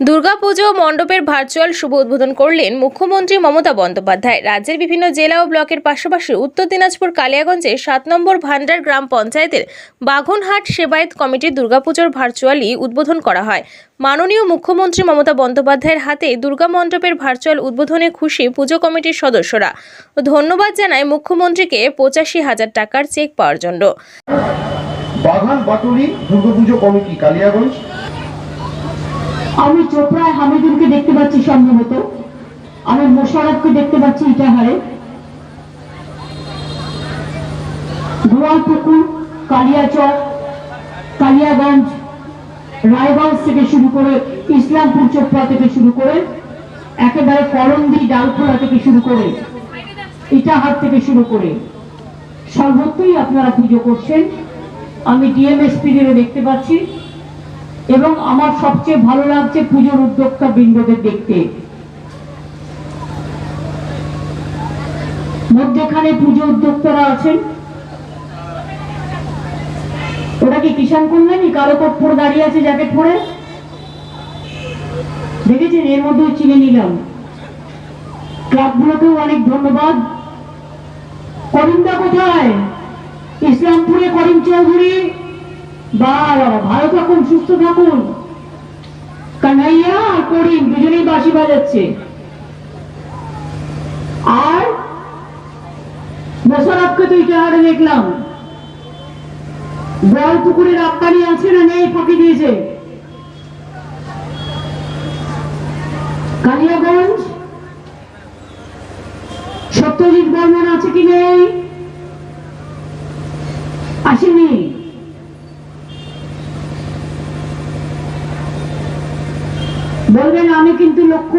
দুর্গাপুজো মণ্ডপের ভার্চুয়াল শুভ উদ্বোধন করলেন মুখ্যমন্ত্রী মমতা বন্দ্যোপাধ্যায়। রাজ্যের বিভিন্ন জেলা ও ব্লকের পাশাপাশি উত্তর দিনাজপুর কালিয়াগঞ্জে সাত নম্বর ভান্ডার গ্রাম পঞ্চায়েতের বাঘনহাট সেবায়েত কমিটির দুর্গাপুজোর ভার্চুয়ালি উদ্বোধন করা হয়। মাননীয় মুখ্যমন্ত্রী মমতা বন্দ্যোপাধ্যায়ের হাতে দুর্গা মণ্ডপের ভার্চুয়াল উদ্বোধনে খুশি পুজো কমিটির সদস্যরা। ধন্যবাদ জানায় মুখ্যমন্ত্রীকে পঁচাশি হাজার টাকার চেক পাওয়ার জন্য। বাগান বাটুলি দুর্গাপুজো কমিটি কালিয়াগঞ্জ আমি চোপড়ায় হামিদুলকে দেখতে পাচ্ছি সম্ভবত। আমি মোশারফকে দেখতে পাচ্ছি ইটাহারে। গোয়ালপুকুর, কালিয়াচক, কালিয়াগঞ্জ, রায়গঞ্জ থেকে শুরু করে ইসলামপুর চোপড়া থেকে শুরু করে একেবারে করন্দি ডালখোলা থেকে শুরু করে ইটাহার থেকে শুরু করে সর্বত্রই আপনারা পুজো করছেন। আমি ডিএমএসপিদেরও দেখতে পাচ্ছি। এবং আমার সবচেয়ে ভালো লাগছে পুজোর উদ্যোক্তা বৃন্দদের দেখতে। মধ্যেখানে পুজো উদ্যোক্তারা আছেন। ওটা কি কিষান কল্যাণী? কালো কোট পরে দাঁড়িয়ে আছে জ্যাকেট পরে? দেখেছেন? এর মধ্যে চিনে নিলাম। ক্লাবগুলোকেও অনেক ধন্যবাদ। করিমদা কোথায়? ইসলামপুরে করিম চৌধুরী। বাবা ভালো সুস্থ থাকুন। কানাইয়া আর দুজনেই বাঁশি বাজাচ্ছে। আর মোশারফকে তো ইটাহারে দেখলাম। বল পুকুরের আপ্পানি আছে না নেই, ফাঁকি দিয়েছে। কালিয়াগঞ্জ সত্যজিৎ বর্মন আছে কি নেই আসেনি বলবেন আমি কিন্তু লক্ষ্য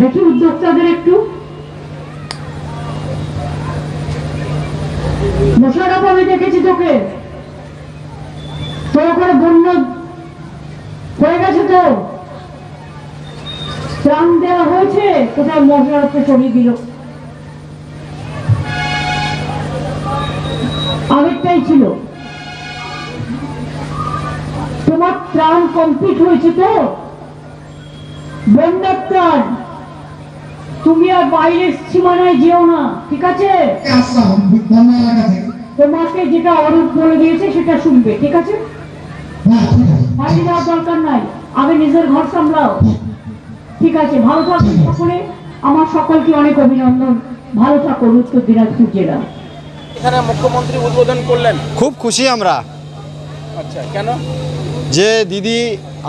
দেখি উদ্যোক্তাদের একটু। মোশারফ আমি দেখেছি তোকে। তোর ওখানে বন্য হয়ে গেছে তো। ত্রাণ দেওয়া হয়েছে, কোথায় মোশারফকে সরিয়ে দিল? আগেরটাই ছিল। তোমার ত্রাণ কমপ্লিট হয়েছে তো? বন্যার ত্রাণ। তুমি আর বাইরের সীমানায় যেও না ঠিক আছে? থেকে তোমাকে যেটা অরূপ বলে দিয়েছে সেটা শুনবে ঠিক আছে? হ্যাঁ বাইরে যাওয়ার দরকার নাই আগে নিজের ঘর সামলাও। ঠিক আছে ভালো থাকুন সকলে। আমার সকলকে অনেক অভিনন্দন। ভালো থাকুন উত্তর দিনাজপুর জেলা। এখানে মুখ্যমন্ত্রী উদ্বোধন করলেন। খুব খুশি আমরা। আচ্ছা কেন? যে দিদি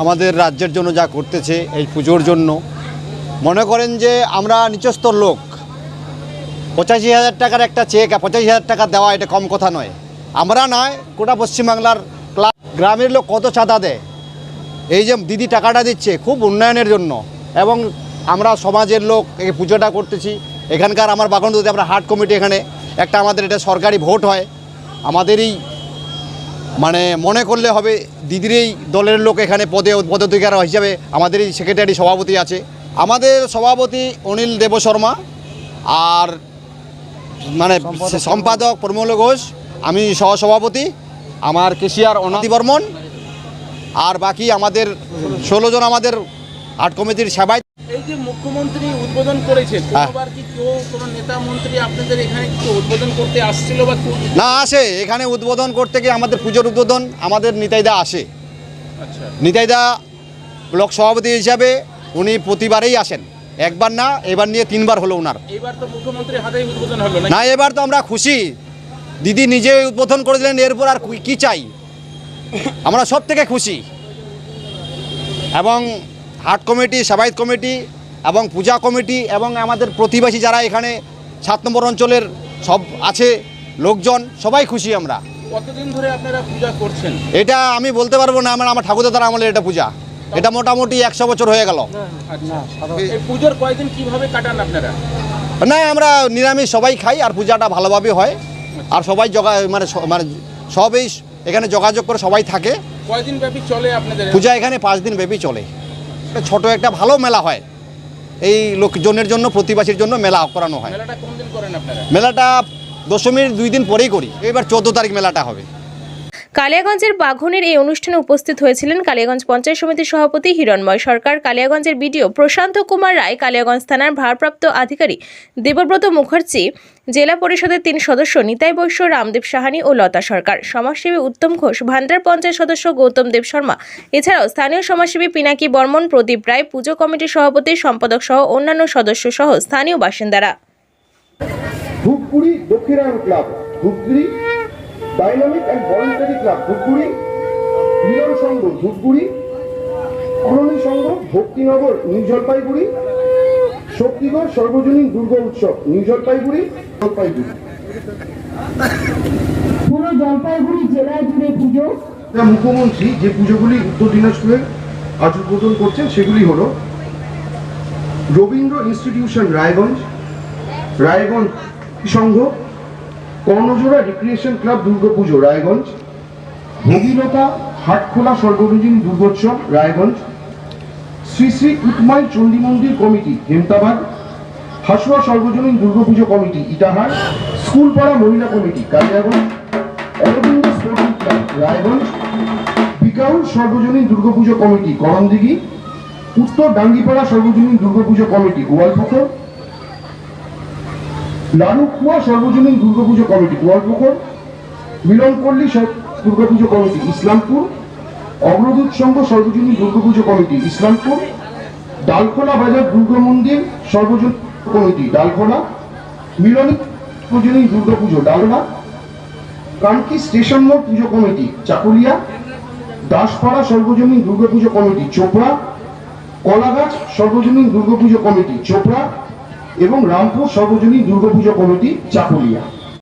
আমাদের রাজ্যের জন্য যা করতেছে এই পুজোর জন্য মনে করেন যে আমরা নিচস্তর লোক, পঁচাশি হাজার টাকার একটা চেক পঁচাশি হাজার টাকা দেওয়া এটা কম কথা নয়। আমরা নয়, গোটা পশ্চিমবাংলার ক্লাব গ্রামের লোক কত চাঁদা দেয়? এই যে দিদি টাকাটা দিচ্ছে খুব উন্নয়নের জন্য এবং আমরা সমাজের লোক এই পুজোটা করতেছি। এখানকার আমার বাগানদুতে আমরা হাট কমিটি এখানে, একটা আমাদের এটা সরকারি ভোট হয়। আমাদেরই মানে মনে করলে হবে দিদির এই দলের লোক এখানে পদে পদাধিকার হিসাবে আমাদের এই সেক্রেটারি সভাপতি আছে। আমাদের সভাপতি অনিল দেব শর্মা আর মানে সম্পাদক প্রমোল ঘোষ আমি সহসভাপতি আমার কেশিয়ার অনাদি বর্মন আর বাকি আমাদের ষোলো জন আমাদের আর্ট কমিটির সেবায় এই যে মুখ্যমন্ত্রী উদ্বোধন করেছেন হ্যাঁ। কি কেউ কোনো নেতা মন্ত্রী আপনাদের এখানে কিছু উদ্বোধন করতে আসছিল বা না আসে। এখানে উদ্বোধন করতে গিয়ে আমাদের পুজোর উদ্বোধন আমাদের নিতাইদা আসে। আচ্ছা। নিতাইদা ব্লক সভাপতি হিসাবে উনি প্রতিবারেই আসেন। একবার না এবার নিয়ে তিনবার হলো ওনার না এবার তো আমরা খুশি। দিদি নিজে উদ্বোধন করে দিলেন এরপর আর কি- কি চাই? আমরা সব থেকে খুশি। এবং হাট কমিটি সেবায়ত কমিটি এবং পূজা কমিটি এবং আমাদের প্রতিবেশী যারা এখানে সাত নম্বর অঞ্চলের সব আছে লোকজন সবাই খুশি আমরা। কতদিন ধরে আপনারা পূজা করছেন? এটা আমি বলতে পারব না আমার আমার ঠাকুরদাদার আমলের এটা পূজা। এটা মোটামুটি একশো বছর হয়ে গেল। পুজোর কয়দিন কীভাবে কাটান আপনারা? না আমরা নিরামিষ সবাই খাই আর পূজাটা ভালোভাবে হয়। আর সবাই জগা মানে মানে সবই এখানে যোগাযোগ করে সবাই থাকে। কয়দিন ব্যাপী চলে আপনাদের পূজা এখানে পাঁচ দিন ব্যাপী চলে। ছোট একটা ভালো মেলা হয়। এই লোকজনের জন্য প্রতিবাসীর জন্য মেলা করানো হয়। মেলাটা দশমীর দুই দিন পরেই করি। এবার চোদ্দ তারিখ মেলাটা হবে। কালিয়াগঞ্জের বাঘনের এই অনুষ্ঠানে উপস্থিত হয়েছিলেন কালিয়াগঞ্জ পঞ্চায়েত সমিতির সভাপতি হিরণময় সরকার, কালিয়াগঞ্জের বিডিও প্রশান্ত কুমার রায়, কালিয়াগঞ্জ থানার ভারপ্রাপ্ত আধিকারিক দেবব্রত মুখার্জি, জেলা পরিষদের তিন সদস্য নিতাই বৈশ্য, রামদেব সাহানি ও লতা সরকার। সমাজসেবী উত্তম ঘোষ, ভান্ডার পঞ্চায়েত সদস্য গৌতম দেব শর্মা। এছাড়াও স্থানীয় সমাজসেবী পিনাকি বর্মন, প্রদীপ রায়, পুজো কমিটির সভাপতি সম্পাদক সহ অন্যান্য সদস্য সহ স্থানীয় বাসিন্দারা। Dhupguri Dakshinayan club, Dhupguri dynamic and voluntary club Dhupguri Milan Sangha Dhupguri Arani Sangha Bhaktinagar new Jalpaiguri Shaktigarh সর্বজনীন দুর্গা উৎসব নিউ জলপাইগুড়ি জলপাইগুড়ি। পুরো জলপাইগুড়ি জেলায় জুড়ে পুজো। মুখ্যমন্ত্রী যে পুজোগুলি উত্তর দিনাজপুরে আজ উদ্বোধন করছেন সেগুলি হলো Rabindra institution Raiganj Raiganj Sangha Karnajora recreation club Durgapuja, Raiganj. Bhagiratha Hatkhola সর্বজনীন দুর্গোৎসব, রায়গঞ্জ। শ্রী শ্রী উৎমাই চণ্ডী মন্দির কমিটি, হেমতাবাদ। হাসুয়া সর্বজনীন দুর্গাপুজো কমিটি, ইটাহার। স্কুলপাড়া মহিলা committee, Kaliaganj. Aurobindo sporting club, Raiganj. Bikaul সর্বজনীন দুর্গাপুজো কমিটি করণদিঘি উত্তর ডাঙ্গিপাড়া সর্বজনীন দুর্গাপুজো কমিটি গোয়ালপুকুর লালুকুয়া সর্বজনীন দুর্গাপুজো কমিটি, গোয়ালপুকুর, মিলনপল্লী দুর্গাপুজো কমিটি, ইসলামপুর, অগ্রদূত সংঘ সর্বজনীন দুর্গাপুজো কমিটি, ইসলামপুর, ডালখোলা বাজার দুর্গা মন্দির সর্বজন কমিটি, ডালখোলা মিলন সর্বজনীন দুর্গাপুজো ডালনা কানকি স্টেশন মোড় পুজো কমিটি, চাকুলিয়া, দাসপাড়া সর্বজনীন দুর্গাপুজো কমিটি, চোপড়া, কলাগাছ সর্বজনীন দুর্গাপুজো কমিটি, চোপড়া এবং রামপুর সর্বজনীন দুর্গাপুজো কমিটি চাকুলিয়া।